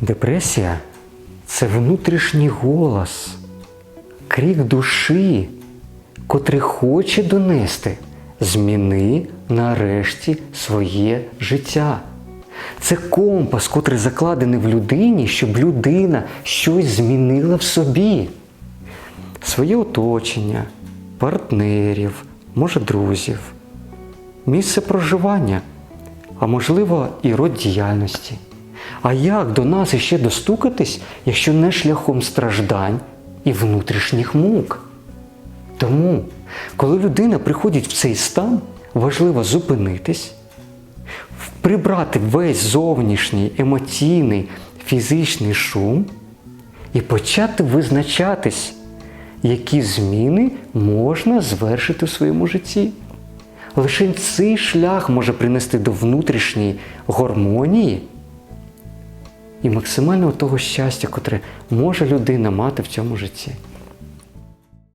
Депресія це внутрішній голос, крик душі, котрий хоче донести зміни нарешті своє життя. Це компас, котрий закладений в людині, щоб людина щось змінила в собі. Своє оточення, партнерів, може друзів, місце проживання, а можливо і род діяльності. А як до нас іще достукатись, якщо не шляхом страждань і внутрішніх мук? Тому, коли людина приходить в цей стан, важливо зупинитись, прибрати весь зовнішній емоційний фізичний шум і почати визначатись, які зміни можна звершити в своєму житті. Лише цей шлях може принести до внутрішньої гармонії і максимального того щастя, котре може людина мати в цьому житті.